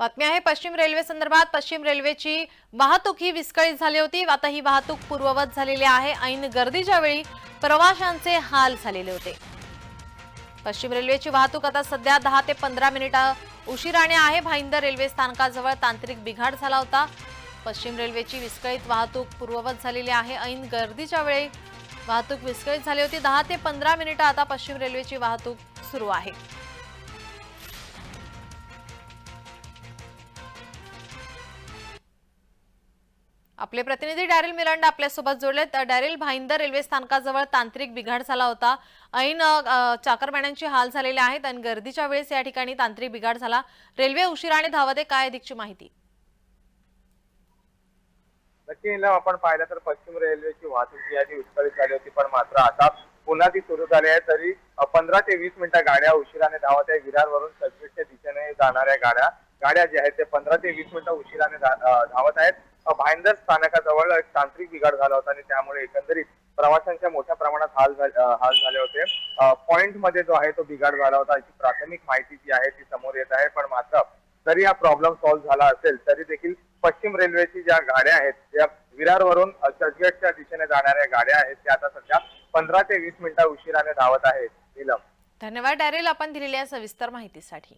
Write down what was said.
बातमी आहे पश्चिम रेल्वे संदर्भात पश्चिम रेल्वेची वाहतूक ही विस्कळीत झाली होती. आता ही वाहतूक पूर्ववत झालेली आहे. ऐन गर्दीच्या वेळी प्रवाशांचे हाल झालेले होते. पश्चिम रेल्वेची वाहतूक आता सध्या दहा ते पंधरा मिनिटं उशिराने आहे. भाईंदर रेल्वे स्थानकाजवळ तांत्रिक बिघाड झाला होता. पश्चिम रेल्वेची विस्कळीत वाहतूक पूर्ववत झालेली आहे. ऐन गर्दीच्या वेळी वाहतूक विस्कळीत झाली होती. दहा ते पंधरा मिनिटं आता पश्चिम रेल्वेची वाहतूक सुरू आहे. आपले प्रतिनिधी डॅरिल मिरांडा आपल्यासोबत जोडलेत. डॅरिल भाईंदर रेल्वे स्थानकाजवळ तांत्रिक बिघाड झाला होता. ऐन चाकरमान्यांची हाल झालेले आहेत आणि गर्दीच्या वेळेस या ठिकाणी तांत्रिक बिघाड झाला. रेल्वे उशिराने धावते काय अधिकची माहिती? नक्की आपण पाहिलं तर पश्चिम रेल्वेची वाहतूक जी आहे ती विस्कळीत झाली होती पण मात्र आता पुन्हा ती सुरू झाली आहे. तरी पंधरा ते वीस मिनिटं गाड्या उशिराने धावत आहे. विरारवरून चर्चगेटच्या दिशेने जाणाऱ्या गाड्या गाड्या ज्या आहेत ते पंधरा ते वीस मिनिटं उशिराने धावत आहेत. भाईंदर स्थानकाजवळ एक तांत्रिक बिघाड झाला होता आणि त्यामुळे एकंदरीत प्रवाशांच्या मोठ्या प्रमाणात हाल झाले हाल झाले होते. पॉइंटमध्ये जो आहे तो बिघाड झाला होता. अशी प्राथमिक माहिती जी आहे ती समोर येत आहे. पण मात्र जरी हा प्रॉब्लेम सॉल्व्ह झाला असेल तरी देखील पश्चिम रेल्वेची ज्या गाड्या आहेत त्या विरारवरून अ, चर्चगेटच्या दिशेने जाणाऱ्या गाड्या आहेत त्या आता सध्या पंधरा ते वीस मिनिटं उशिराने धावत आहेत नीलम. धन्यवाद डॅरेल. आपण दिलेल्या सविस्तर माहितीसाठी.